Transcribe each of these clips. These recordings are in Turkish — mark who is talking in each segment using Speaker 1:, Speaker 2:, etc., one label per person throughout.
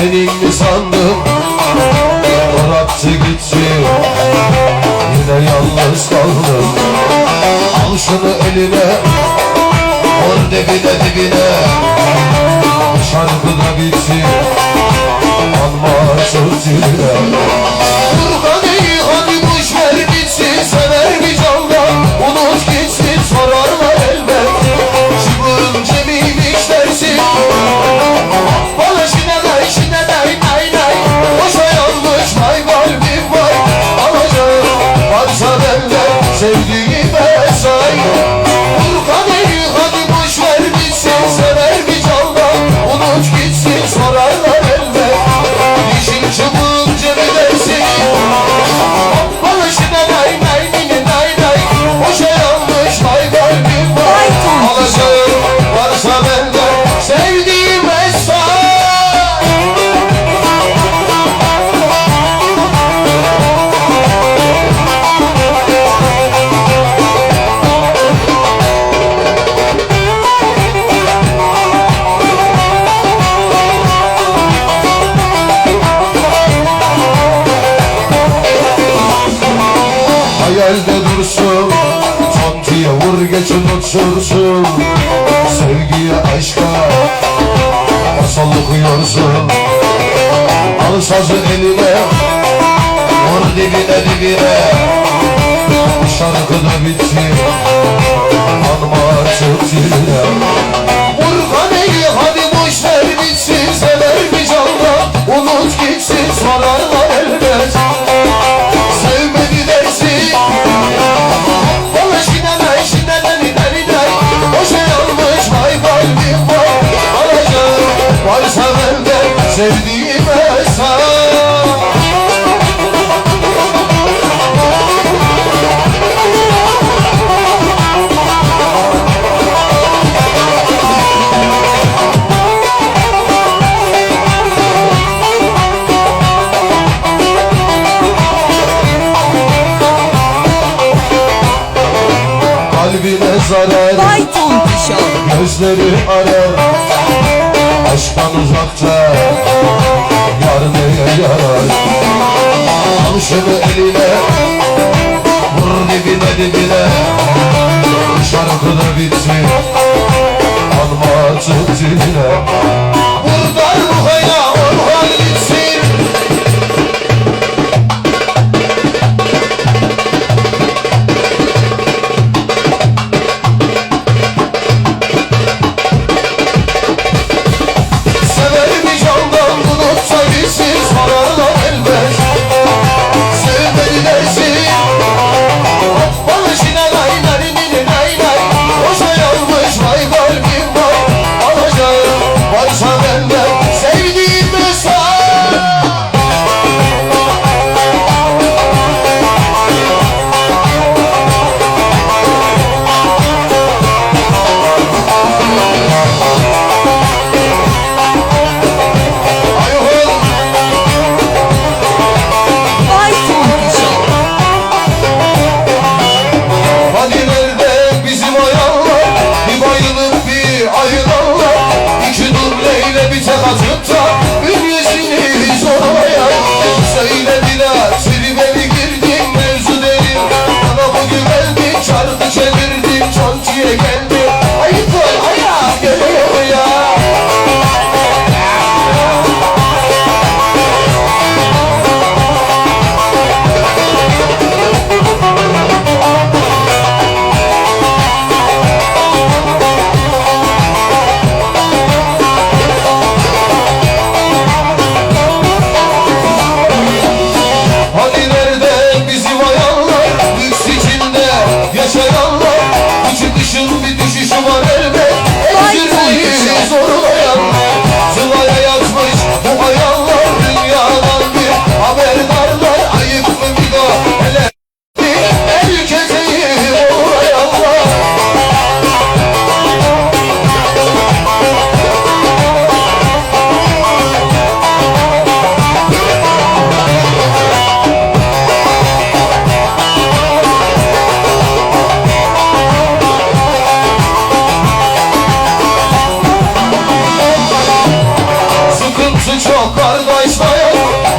Speaker 1: senin mi sandım. Bıraktı gitti. Yine yalnız kaldım. Al şunu eline. Vur dibine dibine. Şarkı da bitti. Anma sözüyle Kurban iyi hadi boşver bitsin. Sever bir candan. Unut gitsin. yerde dursun. Çantaya vur geçin uçursun Sevgiye aşka masal okuyorsun Al sazı eline Vur dibine dibine Şarkı da bitti Anma artık sevdiğime sar Kalbine zarar Gözleri arar. Aşktan uzakta Yar neye yarar? Al şunu eline Vur dibine dibine. Şarkı da bitti Alma tut dibine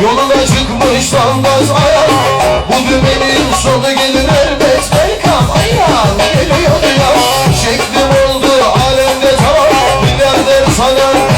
Speaker 1: Yoluna çıkmış dalmaz ayak Bu dümenin sonu gelir elbet. Welcome ayağım geliyor ya. Şeklim oldu alemde tamam Bilenler sana